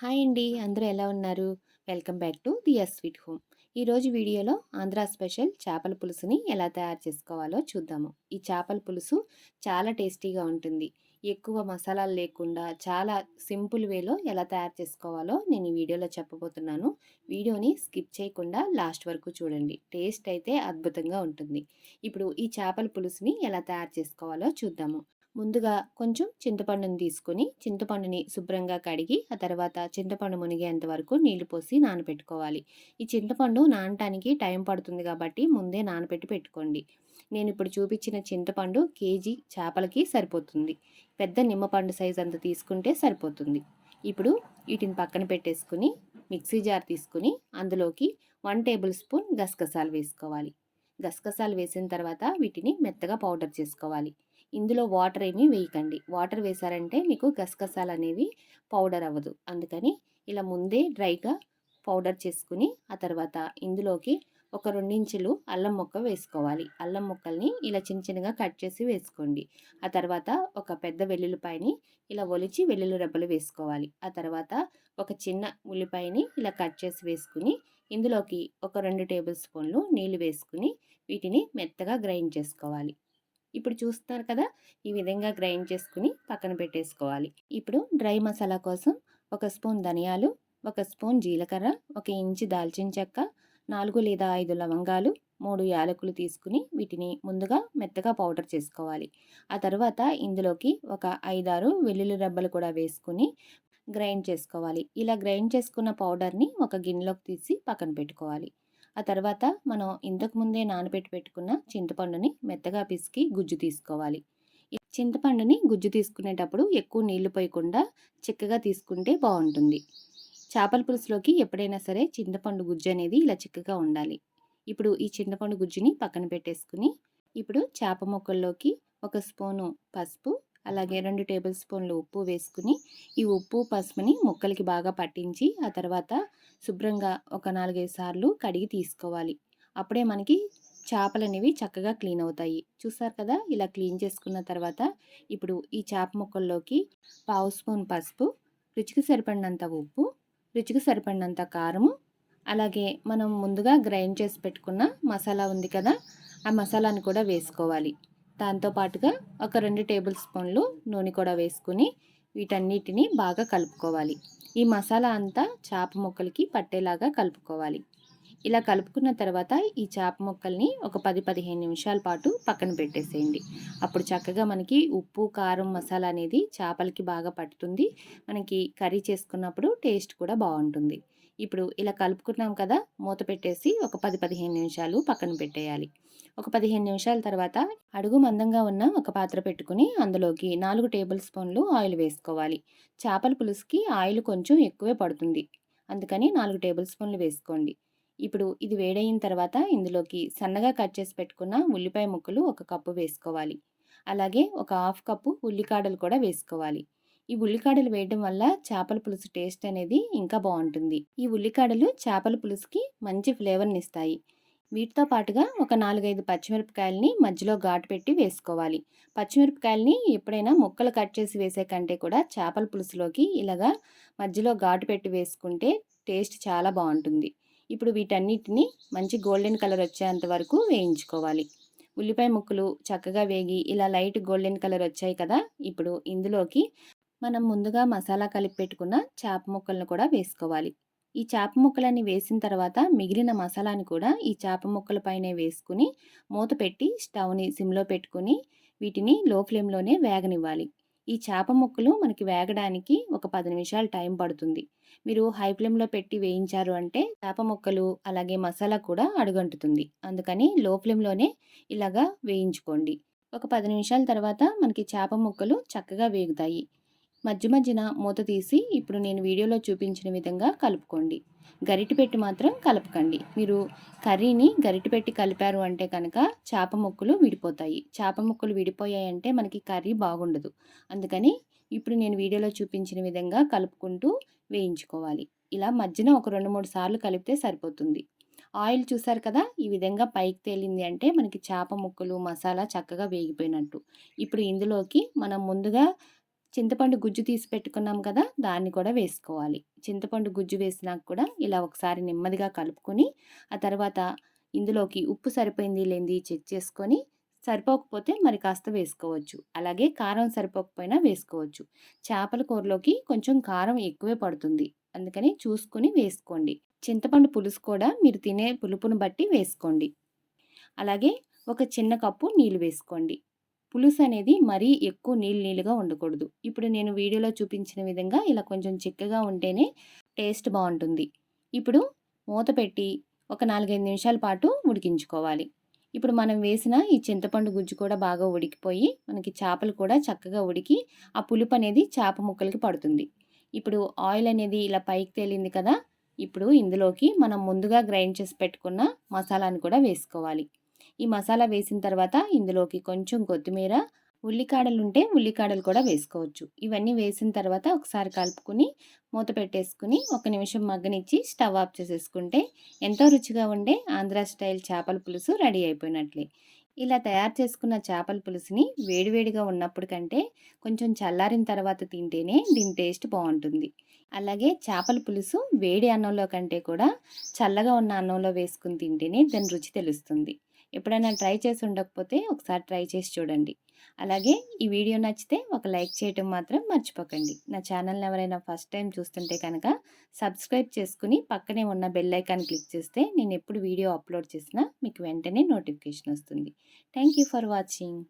Hi అండి. అందరూ ఎలా ఉన్నారు? Welcome back to the S sweet home. ఈరోజు వీడియోలో ఆంధ్ర స్పెషల్ చేపల పులుసుని ఎలా తయారు చేసుకోవాలో చూద్దాము. ఈ చేపల పులుసు చాలా టేస్టీగా ఉంటుంది. ఎక్కువ మసాలాలు లేకుండా చాలా సింపుల్ వేలో ఎలా తయారు చేసుకోవాలో నేను ఈ వీడియోలో చెప్పబోతున్నాను. వీడియోని స్కిప్ చేయకుండా లాస్ట్ వరకు చూడండి. టేస్ట్ అయితే అద్భుతంగా ఉంటుంది. ఇప్పుడు ఈ చేపల పులుసుని ఎలా తయారు చేసుకోవాలో చూద్దాము. ముందుగా కొంచెం చింతపండుని తీసుకొని చింతపండుని శుభ్రంగా కడిగి ఆ తర్వాత చింతపండు మునిగేంత వరకు నీళ్ళు పోసి నానబెట్టుకోవాలి. ఈ చింతపండు నానటానికి టైం పడుతుంది కాబట్టి ముందే నానబెట్టి పెట్టుకోండి. నేను ఇప్పుడు చూపించిన చింతపండు కేజీ చేపలకి సరిపోతుంది. పెద్ద నిమ్మపండు సైజ్ అంత తీసుకుంటే సరిపోతుంది. ఇప్పుడు వీటిని పక్కన పెట్టేసుకుని మిక్సీ జార్ తీసుకుని అందులోకి వన్ టేబుల్ స్పూన్ గసగసాలు వేసుకోవాలి. గసగసాలు వేసిన తర్వాత వీటిని మెత్తగా పౌడర్ చేసుకోవాలి. ఇందులో వాటర్ ఏమీ వేయకండి. వాటర్ వేసారంటే మీకు గసగసాలు అనేవి పౌడర్ అవ్వదు. అందుకని ఇలా ముందే డ్రైగా పౌడర్ చేసుకుని ఆ తర్వాత ఇందులోకి ఒక రెండించులు అల్లం ముక్క వేసుకోవాలి. అల్లం ముక్కల్ని ఇలా చిన్న చిన్నగా కట్ చేసి వేసుకోండి. ఆ తర్వాత ఒక పెద్ద వెల్లుల్లిపాయని ఇలా ఒలిచి వెల్లుల్లి రెబ్బలు వేసుకోవాలి. ఆ తర్వాత ఒక చిన్న ఉల్లిపాయని ఇలా కట్ చేసి వేసుకుని ఇందులోకి ఒక రెండు టేబుల్ స్పూన్లు నీళ్ళు వేసుకుని వీటిని మెత్తగా గ్రైండ్ చేసుకోవాలి. ఇప్పుడు చూస్తున్నారు కదా ఈ విధంగా గ్రైండ్ చేసుకుని పక్కన పెట్టేసుకోవాలి. ఇప్పుడు డ్రై మసాలా కోసం ఒక స్పూన్ ధనియాలు ఒక స్పూన్ జీలకర్ర ఒక ఇంచు దాల్చిన చెక్క నాలుగు లేదా ఐదు లవంగాలు మూడు యాలకులు తీసుకుని వీటిని ముందుగా మెత్తగా పౌడర్ చేసుకోవాలి. ఆ తర్వాత ఇందులోకి ఒక ఐదారు వెల్లుల్లి రబ్బలు కూడా వేసుకుని గ్రైండ్ చేసుకోవాలి. ఇలా గ్రైండ్ చేసుకున్న పౌడర్ని ఒక గిన్నెలోకి తీసి పక్కన పెట్టుకోవాలి. ఆ తర్వాత మనం ఇంతకుముందే నానబెట్టి పెట్టుకున్న చింతపండుని మెత్తగా పిసికి గుజ్జు తీసుకోవాలి. చింతపండుని గుజ్జు తీసుకునేటప్పుడు ఎక్కువ నీళ్ళు పోయకుండా చిక్కగా తీసుకుంటే బాగుంటుంది. చేపల పులుసులోకి ఎప్పుడైనా సరే చింతపండు గుజ్జు అనేది ఇలా చిక్కగా ఉండాలి. ఇప్పుడు ఈ చింతపండు గుజ్జుని పక్కన పెట్టేసుకుని ఇప్పుడు చేప ముక్కల్లోకి ఒక స్పూను పసుపు అలాగే రెండు టేబుల్ స్పూన్లు ఉప్పు వేసుకుని ఈ ఉప్పు పసుపుని ముక్కలకి బాగా పట్టించి ఆ తర్వాత శుభ్రంగా ఒక నాలుగైదు సార్లు కడిగి తీసుకోవాలి. అప్పుడే మనకి చేపలు అనేవి చక్కగా క్లీన్ అవుతాయి. చూసారు కదా ఇలా క్లీన్ చేసుకున్న తర్వాత ఇప్పుడు ఈ చేప ముక్కల్లోకి పావు స్పూన్ పసుపు రుచికి సరిపడినంత ఉప్పు రుచికి సరిపడినంత కారము అలాగే మనం ముందుగా గ్రైండ్ చేసి పెట్టుకున్న మసాలా ఉంది కదా ఆ మసాలాను కూడా వేసుకోవాలి. దాంతోపాటుగా ఒక రెండు టేబుల్ స్పూన్లు నూనె కూడా వేసుకుని వీటన్నిటిని బాగా కలుపుకోవాలి. ఈ మసాలా అంతా చేప ముక్కలకి పట్టేలాగా కలుపుకోవాలి. ఇలా కలుపుకున్న తర్వాత ఈ చేప ముక్కల్ని ఒక పది పదిహేను నిమిషాల పాటు పక్కన పెట్టేసేయండి. అప్పుడు చక్కగా మనకి ఉప్పు కారం మసాలా అనేది చేపలకి బాగా పట్టుతుంది. మనకి కర్రీ చేసుకున్నప్పుడు టేస్ట్ కూడా బాగుంటుంది. ఇప్పుడు ఇలా కలుపుకున్నాం కదా మూత పెట్టేసి ఒక పది పదిహేను నిమిషాలు పక్కన పెట్టేయాలి. ఒక పదిహేను నిమిషాల తర్వాత అడుగు మందంగా ఉన్న ఒక పాత్ర పెట్టుకుని అందులోకి నాలుగు టేబుల్ స్పూన్లు ఆయిల్ వేసుకోవాలి. చేపల పులుసుకి ఆయిల్ కొంచెం ఎక్కువే పడుతుంది. అందుకని నాలుగు టేబుల్ స్పూన్లు వేసుకోండి. ఇప్పుడు ఇది వేడయిన తర్వాత ఇందులోకి సన్నగా కట్ చేసి పెట్టుకున్న ఉల్లిపాయ ముక్కలు ఒక కప్పు వేసుకోవాలి. అలాగే ఒక హాఫ్ కప్పు ఉల్లికాడలు కూడా వేసుకోవాలి. ఈ ఉల్లికాడలు వేయడం వల్ల చేపల పులుసు టేస్ట్ అనేది ఇంకా బాగుంటుంది. ఈ ఉల్లికాడలు చేపల పులుసుకి మంచి ఫ్లేవర్ని ఇస్తాయి. వీటితో పాటుగా ఒక నాలుగైదు పచ్చిమిరపకాయలని మధ్యలో ఘాటు పెట్టి వేసుకోవాలి. పచ్చిమిరపకాయలని ఎప్పుడైనా ముక్కలు కట్ చేసి వేసే కంటే కూడా చేపల పులుసులోకి ఇలాగా మధ్యలో ఘాటు పెట్టి వేసుకుంటే టేస్ట్ చాలా బాగుంటుంది. ఇప్పుడు వీటన్నిటిని మంచి గోల్డెన్ కలర్ వచ్చేంత వరకు వేయించుకోవాలి. ఉల్లిపాయ ముక్కలు చక్కగా వేగి ఇలా లైట్ గోల్డెన్ కలర్ వచ్చాయి కదా ఇప్పుడు ఇందులోకి మనం ముందుగా మసాలా కలిపి పెట్టుకున్న చేప ముక్కలను కూడా వేసుకోవాలి. ఈ చేప ముక్కలన్నీ వేసిన తర్వాత మిగిలిన మసాలాని కూడా ఈ చేప ముక్కల పైనే వేసుకుని మూత పెట్టి స్టవ్ని సిమ్లో పెట్టుకుని వీటిని లో ఫ్లేమ్లోనే వేగనివ్వాలి. ఈ చేప ముక్కలు మనకి వేగడానికి ఒక పది నిమిషాలు టైం పడుతుంది. మీరు హై ఫ్లేమ్లో పెట్టి వేయించారు అంటే చేప ముక్కలు అలాగే మసాలా కూడా అడుగంటుతుంది. అందుకని లో ఫ్లేమ్లోనే ఇలాగా వేయించుకోండి. ఒక పది నిమిషాల తర్వాత మనకి చేప ముక్కలు చక్కగా వేగుతాయి. మధ్య మధ్యన మూత తీసి ఇప్పుడు నేను వీడియోలో చూపించిన విధంగా కలుపుకోండి. గరిటి పెట్టి మాత్రం కలపకండి. మీరు కర్రీని గరిటి పెట్టి కలిపారు అంటే కనుక చేప ముక్కలు విడిపోతాయి. చేప ముక్కలు విడిపోయాయంటే మనకి కర్రీ బాగుండదు. అందుకని ఇప్పుడు నేను వీడియోలో చూపించిన విధంగా కలుపుకుంటూ వేయించుకోవాలి. ఇలా మధ్యన ఒక రెండు మూడు సార్లు కలిపితే సరిపోతుంది. ఆయిల్ చూసారు కదా? ఈ విధంగా పైకి తేలింది అంటే మనకి చేప ముక్కలు మసాలా చక్కగా వేగిపోయినట్టు. ఇప్పుడు ఇందులోకి మనం ముందుగా చింతపండు గుజ్జు తీసి పెట్టుకున్నాం కదా దాన్ని కూడా వేసుకోవాలి. చింతపండు గుజ్జు వేసినాక కూడా ఇలా ఒకసారి నెమ్మదిగా కలుపుకొని ఆ తర్వాత ఇందులోకి ఉప్పు సరిపోయింది లేనిది చెక్ చేసుకొని సరిపోకపోతే మరి కాస్త వేసుకోవచ్చు. అలాగే కారం సరిపోకపోయినా వేసుకోవచ్చు. చేపల కూరలోకి కొంచెం కారం ఎక్కువే పడుతుంది. అందుకని చూసుకుని వేసుకోండి. చింతపండు పులుసు కూడా మీరు తినే పులుపును బట్టి వేసుకోండి. అలాగే ఒక చిన్న కప్పు నీళ్ళు వేసుకోండి. పులుసు అనేది మరీ ఎక్కువ నీళ్ళు నీళ్ళుగా ఉండకూడదు. ఇప్పుడు నేను వీడియోలో చూపించిన విధంగా ఇలా కొంచెం చిక్కగా ఉంటేనే టేస్ట్ బాగుంటుంది. ఇప్పుడు మూత పెట్టి ఒక నాలుగైదు నిమిషాల పాటు ఉడికించుకోవాలి. ఇప్పుడు మనం వేసిన ఈ చింతపండు గుజ్జు కూడా బాగా ఉడికిపోయి మనకి చేపలు కూడా చక్కగా ఉడికి ఆ పులుపు అనేది చేప ముక్కలకి పడుతుంది. ఇప్పుడు ఆయిల్ అనేది ఇలా పైకి తేలింది కదా ఇప్పుడు ఇందులోకి మనం ముందుగా గ్రైండ్ చేసి పెట్టుకున్న మసాలాను కూడా వేసుకోవాలి. ఈ మసాలా వేసిన తర్వాత ఇందులోకి కొంచెం కొత్తిమీర ఉల్లికాడలు ఉంటే ఉల్లికాడలు కూడా వేసుకోవచ్చు. ఇవన్నీ వేసిన తర్వాత ఒకసారి కలుపుకుని మూత పెట్టేసుకుని ఒక నిమిషం మగ్గనిచ్చి స్టవ్ ఆఫ్ చేసేసుకుంటే ఎంతో రుచిగా ఉండే ఆంధ్ర స్టైల్ చేపల పులుసు రెడీ అయిపోయినట్లే. ఇలా తయారు చేసుకున్న చేపల పులుసుని వేడివేడిగా ఉన్నప్పుడు కంటే కొంచెం చల్లారిన తర్వాత తింటేనే దీని టేస్ట్ బాగుంటుంది. అలాగే చేపల పులుసు వేడి అన్నంలో కంటే కూడా చల్లగా ఉన్న అన్నంలో వేసుకుని తింటేనే దాని రుచి తెలుస్తుంది. ఎప్పుడైనా ట్రై చేసి ఉండకపోతే ఒకసారి ట్రై చేసి చూడండి. అలాగే ఈ వీడియో నచ్చితే ఒక లైక్ చేయటం మాత్రం మర్చిపోకండి. నా ఛానల్ని ఎవరైనా ఫస్ట్ టైం చూస్తుంటే కనుక సబ్స్క్రైబ్ చేసుకుని పక్కనే ఉన్న బెల్ ఐకాన్ క్లిక్ చేస్తే నేను ఎప్పుడు వీడియో అప్లోడ్ చేసినా మీకు వెంటనే నోటిఫికేషన్ వస్తుంది. Thank for watching.